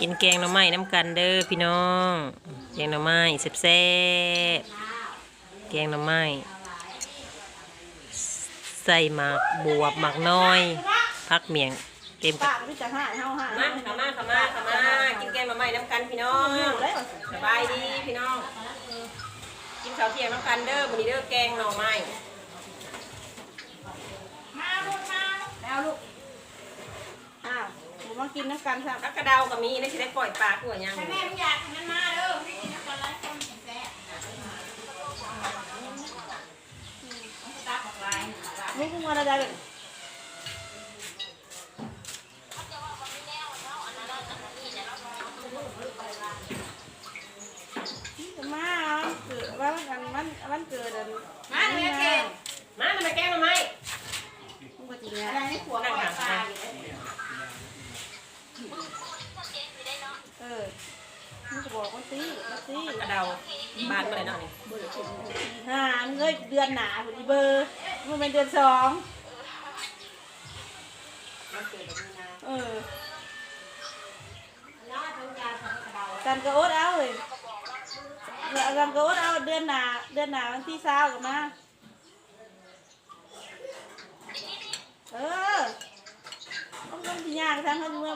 กินแกงหน่อไม้น้ำกันเด้อพี่น้อง แกงหน่อไม้แซ่บๆแกงหน่อไม้ใส่หมากบวบหมากน้อย พักเมียง เต็มกับปากพี่จะหาเฮาหามาขามาขามาขามากินแกงหน่อไม้น้ำกันพี่น้องสบายดีพี่น้องกินข้าวเที่ยงน้ำกันเด้อวันนี้เด้อแกงหน่อไม้มาลูกมาแล้วลูกาวหมูมากินน้ำกันครับกกระเดากับมีนี่สิได้ปล่อยปลาตัวยังแม่ไม่อยากมันมาเด้อไม่กินน้ำกันไรคนแซ่ลูกมึงมาอะไรกันมาวันเกิดวันวันวันเกิดมาเลยเก่งมาทำไมแกงหน่อไม้มึงก็จริงอะไรนี่ขวนั่งหาปลา เออมึงจะบอกว่าตีว่าตีผักกระเดาบานมาเลยเนาะนี่ห้ามึงเอ้ยเดือนหนาพอดีเบอร์มึงเป็นเดือนสองเออกันกระโอ๊ตเอาเลยกันกระโอ๊ตเอาเดือนหนาเดือนหนาวันที่เช้ากับมาเออต้องต้องที่ยากทั้งเขาเมื่อ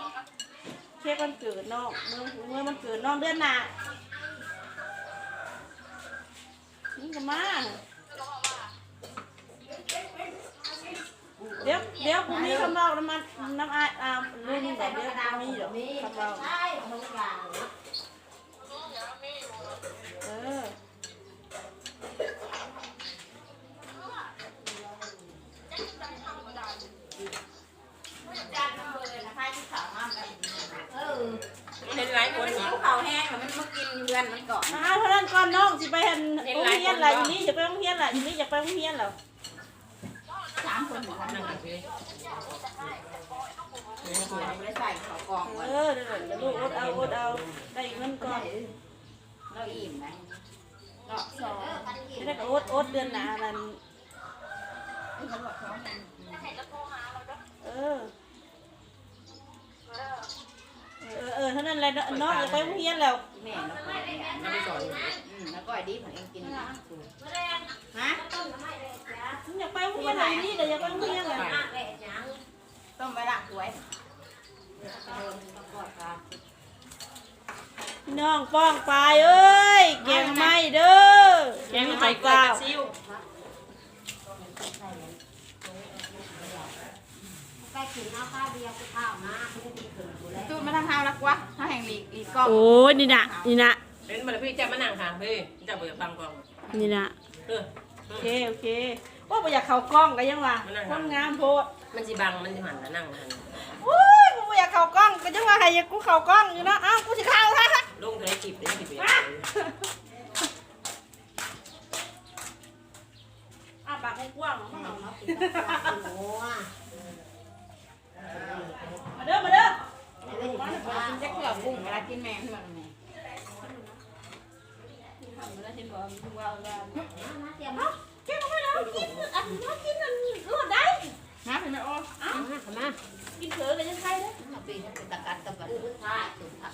เค้กวันเกิดน้องเมื่อเมื่อมันเกิดน้องเดือนหนานี่กับมาเดี๋ยวเดี๋ยวพรุ่งนี้คำเราน้ำมันน้ำอายอ่าลุงเดี๋ยวเดี๋ยวพรุ่งนี้เดี๋ยวคำเราเออ เห็นหลายคนอยู่เขาแห้งแล้วมันมากินเรือนมันก่อนมาเอาเท่านั้นก่อนน้องสิไปเห็นโรงเรียนแหละอยู่นี่จะไปโรงเรียนแหละอยู่นี่อยากไปโรงเรียนเหรอสามคนเหมือนกันนั่งหาพี่ไม่ได้ใส่เขากองเออเดี๋ยวเดี๋ยวลูกอดเอาอดเอาได้เงินก่อนเราอิ่มนะเนาะสองไม่ได้ก็อดอดเดือนหน้านั่นเออ เออเออเท่านั้นแหละน้องอยากไปโรงเรียนแล้วแม่แล้วก็เนี่ยเราไปสอนอืมแล้วก็ดีผมเองกินฮะอยากไปโรงเรียนอะไรนี่เดี๋ยวอยากไปโรงเรียนเลยต้มไว้ละหวยพี่น้องป้องปลายเอ้ยแกงไม่เด้อแกงหน่อ ไม้กล้วยเก้ากับซิวตูดมาทางเท้าแล้วกวะถ้าแห่งหลีกหลีกกองโอ้ยนี่นะนี่นะเป็นมาเลยพี่จะมานั่งค่ะพี่จะเบิกฟังก่อนนี่นะเออโอเคโอเคว่าบ่อยากเข้ากล้องกันยังวะคนงามโพดมันสิบังมันสิหันแล้วนั่งหันโอ้ยบ่อยากเข้ากล้องก็ยังว่าให้กูเข้ากล้องอยู่เนาะอ้าวกูสิเข้าซะลงเธอจิบเลยจิบเลยอ้าปากกว้างๆ มาเด้อ มาเด้อจะเกลือกุ้งเวลากินแมงที่มันแม่มาได้เห็นบ่มีว่าว่าเก็บมาแล้วกินอันนี้กินอันนี้รอดได้นะเป็นแม่โอ้กินเถอกันยังไงเด้อปีนี้เป็นตะการตะกันใช่ถูกผัก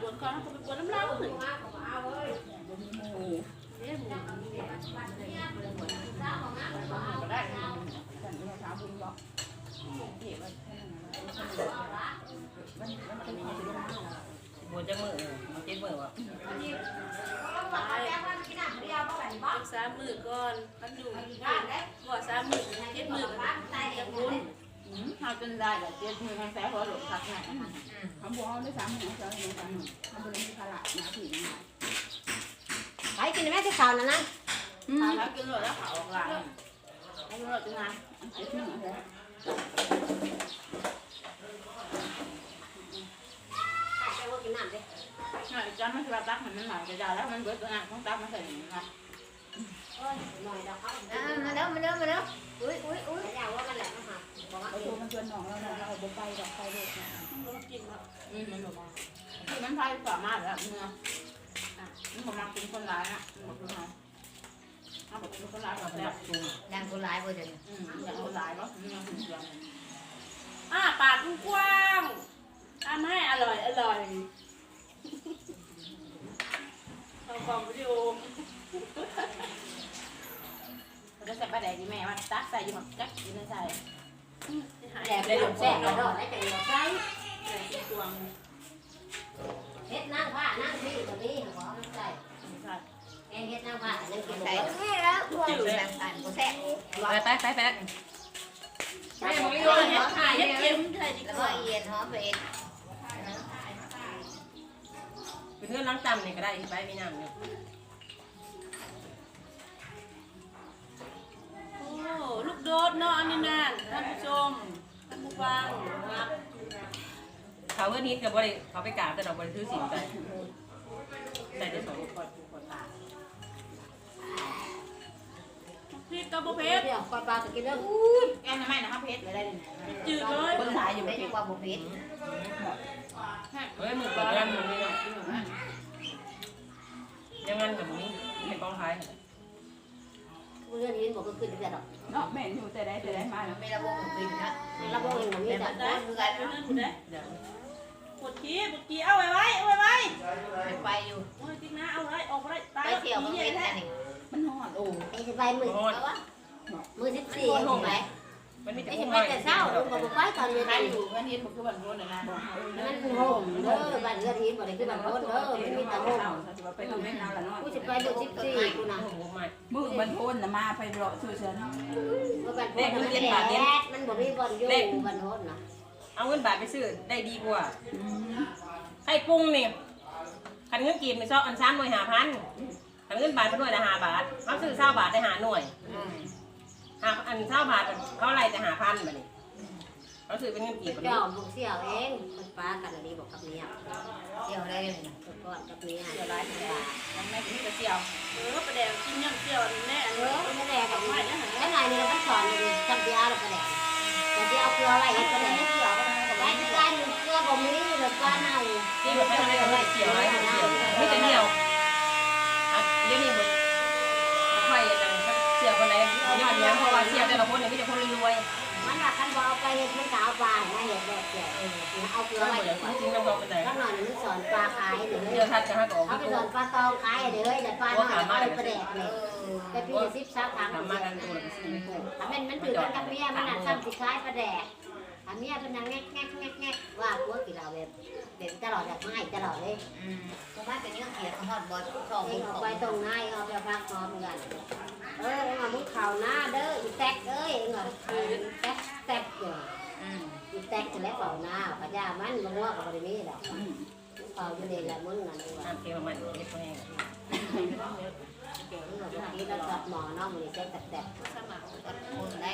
ปวดก่อนเขาไปวดน้ำลายห นึ่งบนจะมือเจ็บมือวะรักษามมือก่อนพันอยู่ก่อนสามมือเจ็ดมือจะบุญทำจนได้แบบเจ็บมือแห้งแสบหัวหลงผักไงเขาบอกเขาได้สามมื่นสามมือสามมื่นเขาบริษัทละนะถึงนะไปกินแม่ที่เขานะนะอืมแล้วกินเลยแล้วเขาออกหลังให้รถจังไง จ้ามันคือตักมันหน่อยจะยาแล้วมันเบิดตัวนั้นต้องตักมาใส่หนึ่งนะหน่อยดอกเขามาเด้อมาเด้อมาเด้ออุ้ยอุ้ยอุ้ยอยากว่ามันแหละมาหาบอกว่าเอาตัวมันชวนน้องเราเราเอาไปดอกไปเลยนะมันก็กินแล้วอืมมันบอกว่าคือมันพายสามารถแล้วเนื้ออะมันกำลังเป็นคนร้ายอะมันบอก เอาบอกเป็นคนร้ายแบบแล้วแรงคนร้ายบ่เดี๋ยวนี้อืมอย่างคนร้ายเนาะเนื้อหุ่นยนต์อ้าปากกว้างทำให้อร่อยอร่อยเอาของวิดีโอมันจะใส่ปลาแดกดีแม่ว่าตักใส่อยู่หมักจักกินใส่แดดได้หลงแซ่บแล้วได้แต่หัวใจตวง เฮ็ดนั่งผ้านั่ง เฮ็ดนั่งผ้านั่งกินใส่แล้วพวกอยู่บบผ่านก็แซ่บไปไปไปไปแม่บอกว่าเฮ็ดถ่ายเฮ็ดเค็มใช่ดีแล้วก็ว่าเอียนหอมไปเองเป็นเพื่อนล้างจำนี่ก็ได้ไปไม่น้ำเนี่ยโอ้ลูกโดดเนาะอันนี้นั่นท่านผู้ชมท่านผู้ฟังครับเขาเพื่อนนิดกับบริเขาไปกราบแต่ดอกบริซื้อสินไปแต่จะสองคน พริกกับบุเพเฮ็ดชรเดี๋ยวปลาปลาก็กินแล้วแกงน้ำไม้นะครับเพชรเลยได้เลยจืดเลยเบิ้งสายอยู่ไม่เพชรใช่ว่าบุฟเฟ่เฮ้ยมือก่อนยันมันนี่เนาะยังงั้นกับมึงเป็นกองท้ายเรื่องนี้บอกก็ขึ้นเดือดหรอกเนาะแม่อยู่แต่ได้แต่ได้มาแล้วไม่ระบบบินนะระบบเองมันมีแต่ได้คนได้กันได้ได้เดี๋ยวปวดขี้ปวดขี้เอาไว้ไว้เอาไว้ไว้ไปอยู่โอ้ยจริงนะเอาไว้ออกไว้ตายไปเที่ยวกับขี้เพื่อนแท้กันมันหอด โอ้ไอ้จะไปมือแล้ววะมือสิบสี่ถูกไหมมันมีแต่ไอ้พวจะกไปน้อยแต่เช้าลุงก็บอกไปตอนเย็นใครอยู่กันเห็นบอกคือบันโนเลยนะมันคือโฮมเด้อบ้านเรือนหินบ่ได้คือบ้านโพนเด้อมันมีแต่โฮมจะไปทำให้น้ำละน้อยกูจะไปมือสิบสี่กูนะโอ้โหไม่มือบันโพนนะมาไปรอชื่อเชิญเมื่อบ้านโพนมันแดดมันบ่มีบ่อนอยู่บ้านโพนนะเอาเงินบาทไปซื้อได้ดีกว่าให้ปรุงนี่คันเงินกีบไม่ชอบอันซ้ำหน่วยหาพัน คันเงินบาทเป็นหน่วยละหาบาทเขาซื้อเศร้าบาทได้หาหน่วยหาอันเศร้าบาทเขาอะไรจะหาพันแบบนี้เขาซื้อเป็นเงินกีบแบบเจ้านี้บุกเสี่ยวเองมันปลากันอันนี้บอกกับเมียเสี่ยวอะไรกันนะตัวก้อนกับเมียเสี่ยวร้ายเป็นปลายังไม่ถึงจะเสี่ยวเออประเดี๋ยวกินย่ำเจียวแน่อันเอนี้อไม่แดกกับไม่ไม่ได้หาแล้วไงนี่เราสอนเลยจำเดียวเราก็แดกแต่เดียวเกลือไว้ก็แดกเสี่ยวไว้ที่ร้านเกลือบ่มีเลยปลาเน่าที่แบบไม่ทำให้เราเสียวอะไรเสียวไม่จะเหนียวอะเดี๋ยวนี้หมดไฟอันนั้นเสียวคนไหนยอดเลี้ยงเพราะว่าเสียวแต่ละคนเนี่ยไม่ใช่คนรวยมันว่าคันบ่เอาไปเฮ็ดมันก็เอาปลามาเฮ็ดแบบเดียวเอาเกลือก็ไว้เหมือนดีกว่าจริงๆเราบอกไปไหนก็นอนมันสอนปลาขายเด้เดี๋ยวอทัดจะให้กับเขาไปพี่สกูอนปลาตองขายเด้อแต่ปลาน้อยเขาไปแดกเลยแต่พี่จะซิบซักทางทำมากันตัวละสี่กูถ้ามันมันถือกันกับเมียมันน่ะซ้ำสิคล้ายปลาแดก ถ้าเมียเป็นนางแงกแงกแงกแงกว่าผัวกินเหล้าแบบแบบตลอดแบบไม่ตลอดเลยผมว่าเป็นเรื่องเกียรติของฮอดบอลสองเอมืงออขอกงไปตรงหน้าเอาไปพักพร้อมกันเออมามุกเข่าหน้าเด้ออีแตกเอ้ยเองเหรอแตกแตกอยู่อีแตกจะแล้วเป่าหน้าพญามันมันว่ากับบริมีดอกเป่าอยู่นี่แหละมึงนั่นเองว่าน้ำเค็มมันเล็กแห้งเดี๋ยวเราบอกนี้เราจับหมอน้องมันแตกแตกสมัครกับคนได้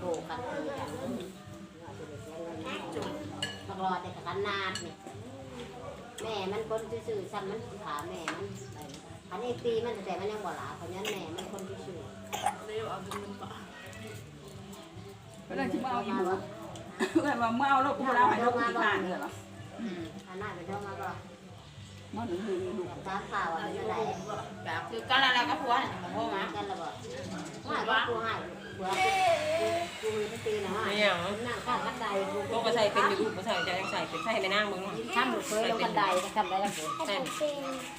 มากโผล่กันตีกันบักรอแต่กันนาดนี่แม่มันคนซื่อๆซ้ำมันขาแม่มันอันนี้ตีมันแต่มันยังบ่หลาเพราะนั้นแม่มันคนซื่อเร็วเอาเป็นมันบาก็เลยที่มาเอาอีหมูแบบว่าเมื่อเอาแล้วกูเราให้ลูกอีกทานเลยหรออันนั้นเป็นเท่ามาก็มันหนึ่งหนึ่งลูกตาข่าวอะไรอะไรแบบคือกันแล้วก็ผัวนี่มันโทรมากันระเบิดว่าก็กูให้กูกูมีตีนะว่าไม่อย่านั่งข้างบันไดกูพวกก็ใส่เป็นอยู่ลูกก็ใส่จะใส่เป็นใส่ไปนั่งมึงช่างหลุดเคยลงบันไดทำได้แล้วกูใส่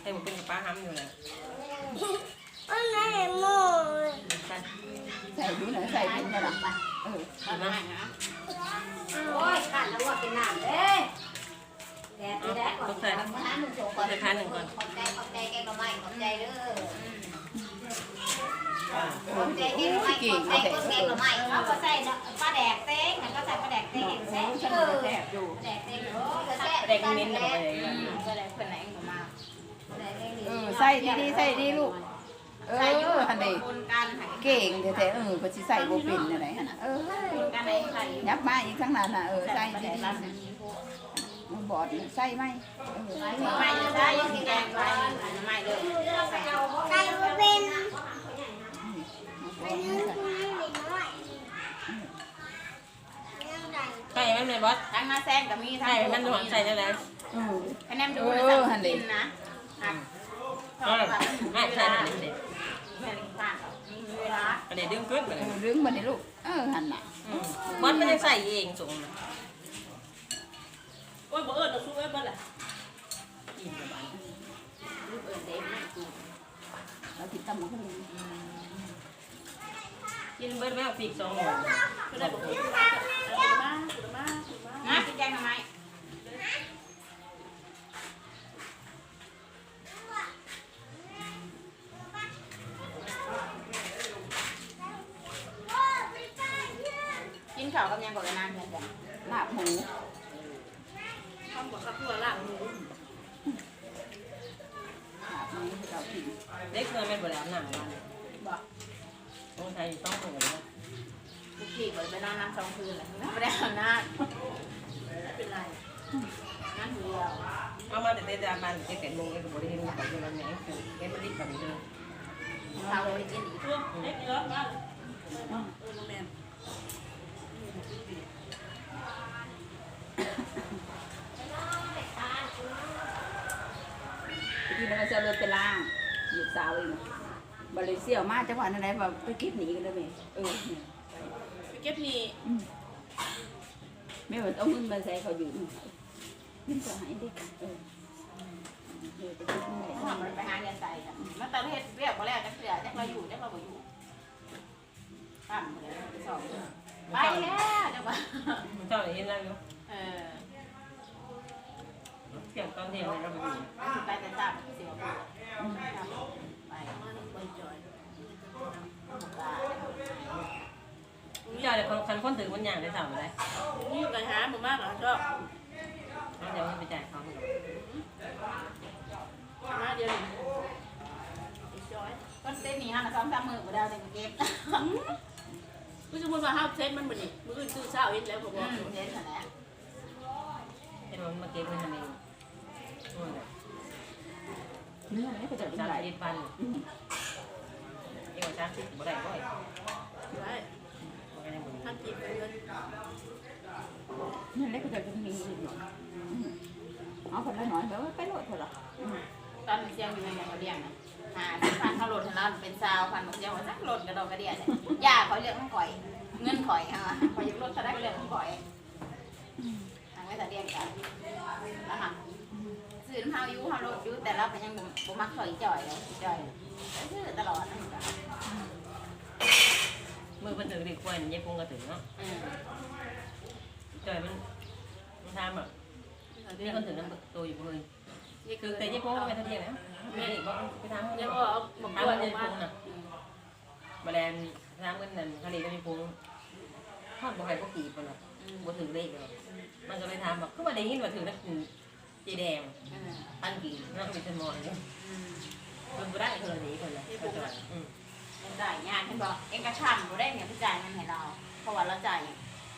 ใส่มึงเป็นกับป้าห้ำอยู่เลยอันะใส่ใส่ดูหน่อยใส่เป็นไงล่ะเออดีมาโอ้ยขาดแล้วว่าเป็นน้ำเด้แดดแดดก่อนต้องใส่เมื่อนั้นมึงส่งขอใส่พันหนึ่งก่อนขอบใจขอบใจแกก็ไม่ขอบใจเด้อ อ่าขอบใจแกก็ไม่ขอบใจคนแกก็ไม่เขาก็ใส่ปลาแดกเต้งก็ใส่ปลาแดกเต้งแซ่แซ่บแซ่บอยู่แดกเต้งโอ้ก็แซ่แดงเม้นเลยก็ได้คนไหนก็มาเออใส่ดีๆใส่ดีลูกเอออันเด้คนกันให้เก่งแท้ๆเออก็สิใส่บ่เป็นอะไรหั่นน่ะเออคนกันให้ใส่ยับมาอีกทั้งนั้นน่ะเออใส่ใส่ใส่ดีดีๆ มันบอดใส่ไหมเออไม่จะได้ยังแกงไว้ไม่เลยใส่ไก่บ่เป็นไก่มันเลยบอสทั้งมาแซงกับมีทั้งไก่มันหวานใส่ได้แล้วเออคะแนนดูนะสั่งกินนะหักก็ไม่ใส่หนาเด็ดแม่ลิงผ่านมีเวลาประเดี๋ยวดึงขึ้นไปเอเลยอดึงมาดิลูกเออหันน่ะบอสไม่ได้ใส่เองส่งมา โอ้ยบ่เอิ้นเอาสู้ไว้บ่ล่ะกินกับมันลูกเอิญเด็กเรากินตำมะฮุ่งกินเบิร์แม่ปีกสองหมก็ได้บ่เอิ้นเอามาเอามาเอามานะกินแกงทำไมกินข้าวกับยังก่อนนานเพื่อนจ้ะลาบหมู สองคืนเลยไม่ได้เอาน้ำไม่เป็นไรน้ำเดียวเอามาแต่เตะมันเตะแต่ลงเองกับบริเวณของเราเนี่ยคือเอ็มริกแบบนี้เลยเราไปกินอีกตัวเล็กเยอะมากเออบ่แม่นที่มันก็จะเลยไปล่างลูกสาวเองบริเซียวมาจังหวะนั้นไหนว่าไปกิบหนีกันเลยไหมเออไป เก็บนี่ไม่เหมือนเอาเงินมาใส่เขาอยู่นี่ก็หายเด็กเออเออไปกิบนี่ถ้ามันไปหาเงินใส่กันมันตอนเฮ็ดเรียกว่าแล้วจักเสือจักเราอยู่จักเราบ่อยู่ปั้มเลยไปสองไปแล้วจังหวะมันชอบอย่างนี้นะลูกเออเสียงตอนเที่ยงเลยเราไปดูไปแต่ตาเสียวไปมานี่ไปจอย เจ้าเดี๋ยวคันคนถือมันอย่างได้สามอะไรนี่ก็หาบ่มากหรอกชอบแล้วเดี๋ยวมันไปจ่ายเขามาเดี๋ยวนี้ไปจอยคนเต้นนี่ฮะนะสองสามมือบ่ได้เลยเก็บคือสมมุติว่าเฮาเซ็ตมันบ่นี่มื้ออื่นซื้อเช้าเฮ็ดแล้วบ่บอือกมเห็นแล้วเป็นมันมาเก็บเงินทำเองเนื้อไหนก็จะเป็นสามไรสิบพันเอ้าสามสิบบ่ได้บ่อย ไว้ มันก็ยังบ่ ท่า นกินไปเงินเนื้อเล็กก็จะเป็นมีเอาคนละหน่อยแบบไปโหลดเถอะหรอตอนเสียงอยู่ในเขาเรียกนะหาพันเขาหล่นแล้วเป็นซาวพันบอกเสียงว่าจักโหล่นกระดอกกระเดียเนี่ยย่าเขาเรียกมันข่อย เงินข่อยฮะข่อยยังหล่นเขาได้ก็เรียกมันข่อยทางไม่แต่เรียกกันแล้วค่ะซื้อน้ำเฮายู่เฮาโลดยู่แต่เราก็นยังบ่บ่มักข่อยจ่อยเลยจ่อยซื้อตลอดนะจ๊ะ มือเพิ่นถือดีกว่านี่ยายพงก็ถือเนาะอืมจ่อยมันมันทำแบบนี่คนถือน้ำตัวอยู่เลยนี่คืคืออแต่แต่ยายพงก็ไปทะเบียนนะแม่ก็ไปทำยัยังงบ่เอาหมกทำกล้วยมันอยัอยกพมางน่ะแมลงทำกันนั่นทะเลก็ยายพงทอดบ่ให้พวกกีบมันน่ะบ่ถือเลขเลยมันก็เลยทำแบบก็มาได้ยินว่าถือนักจีแดงอืมพันกีนักวิทยามอนเนี่ยอืมมันบ่ได้เท่านี้คนละก็จ่อยอืม เงินจ่ายยากเห็นบอกเองกระช่ำบ่ได้เนี่ยพี่จ่ายเงินให้เรา เพราะว่าเราจ่าย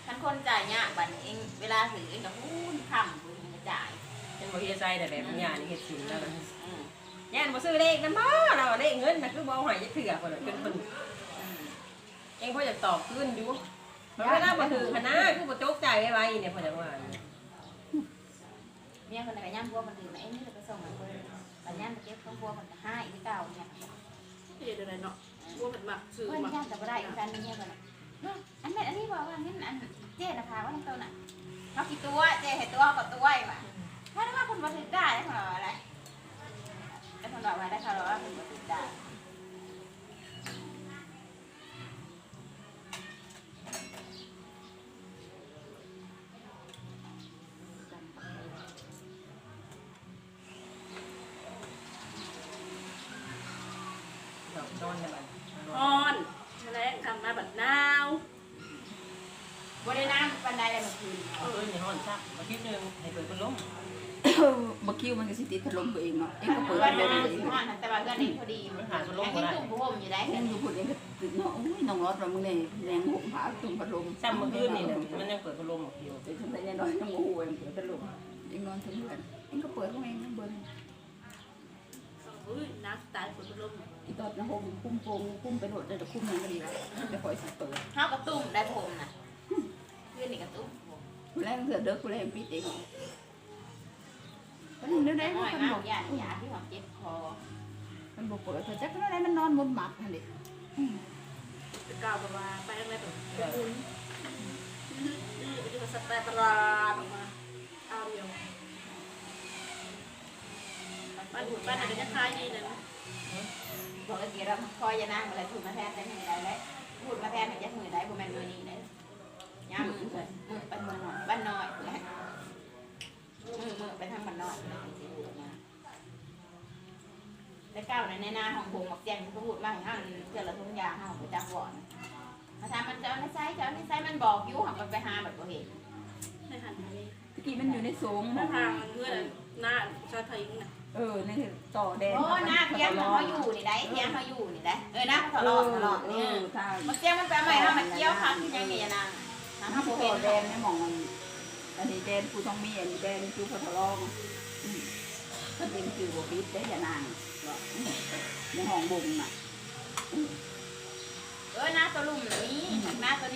ท่านคนจ่ายยากบัดนี้เองเวลาถือเองก็พูนคำพูนจะจ่ายเป็นบ่เฮ็ดใจแต่แบบงานนี่เฮ็ดสินแล้วกันอืมย่านบ่ซื้อเลขนำบ่เราเลขเงินน่ะคือบ่ให้เถื่อคนละจนเพิ่นเองพ่อจะตอบขึ้นอยู่มันเวลาบ่ถือคณะคือบ่โจกใจไว้ไว้เนี่ยพ่อจะว่าเมียคนไหนก็ย่ำพวกมันถือไหนนี่จะไปส่งมันคนแต่ย่ำไปเก็บของพวกมันจะให้ที่เก่าเนี่ยเฮ็ดอะไรเนาะ บ่มันมักซื้อเพื่อนมักย่ำแต่บ่ได้แฟนเมียกันอันนี้อันนี้บอกว่างั้นอันเจ๊ราคาว่าตัวน่ะเขากี่ตัวเจ๊เห็นตัวกับตัวไอ้มาถ้าได้ว่าคุณบ่ถือได้ได้คนบอกอะไรได้คนบอกว่าได้เขาบอกว่าคุณบ่ถือได้ด วมันก็สิติดพัดลมตัวเองเนาะ เองก็เปิดว่าพัดลจะมมาตัวเองสิฮอดแต่ว่าเพื่อนเองพอดีมันหาตุ้มผู้ห่มอยู่ได้เองอยู่พูดเองก็ติดเนาะอุ้ยน้องรถว่ามึงนี่แรงหุบหาตุ่มพัดลมซ้ำเมื่อคืนนี่เนี่ยมันยังเปิดพัดลมอยู่แต่ฉันแต่ยังน้อยยังโอ้โหเองเปิดพัดลมเองนอนถึงเพื่อนเองก็เปิดของเองเบิ่งอุ้ยนักตายฝนลมอีตอดนะห่มคุ้มโปงคุ้มไปโดดได้แต่คุ้มมันก็ดีแล้วจะคอยสิเปิดเฮากระตุ้มได้ผมน่ะเพื่อนนี่กระตุ้มกูแรงเสือเด้อกูแรงปิดเอง มันนื้อได้หน่อยมันบอกยาหยาที่หอมเจ็บคอมันบอกเปิดแต่จักนื้อได้มันนอนบนหมักนั่นดิจะกล่าวกับว่าไปอะไรแบบคุณนี่ไปดูสแตนตลาออกมาเอาเดียวบ้านหุ่นบ้านอะไรจะคลายดีนะบอกว่าเกี่ยวกับคอยยานางอะไรพูดมาแทนได้มือได้แล้วพูดมาแทนหายจะมือได้บ่แมนมือนี้ได้ย่ามือมือไปเมือหน่อยบ้านน้อย มือมือไปทางบ้านนอยแล้วก้าวในหน้าของผมบอกแจ้งก็พูดมาให้ห้างเจอละทุ่งยาห้างไปจับวอนมาถามมันเจ้าในไซเจ้าในไซมันบอกยู่หักไปหาแบบบ่เห็นให้หันนี้ตะกี้มันอยู่ในสูงหน้าทางเมื่อหน้าชาไทยนะเออในต่อแดงโอ้หน้าเทียงเขาอยู่นี่ได้เทียงเขาอยู่นี่ได้เออหน้าเขาตลอดตลอดเนี่ยมันเจียมันไปใหม่ถ้ามันเกี้ยวคักยังมีนางถ้าถ้ามผู้ต่เห็นแดงในหม่อง อันนี้แดนผู้ต้องมีอันนี้แดนคือพอทลองถ้าเป็นคือบ่ปิดได้ยานางในห้องบ่งน่ะ เออหน้าตะลุ่มหรือนี้หน้าตะนี้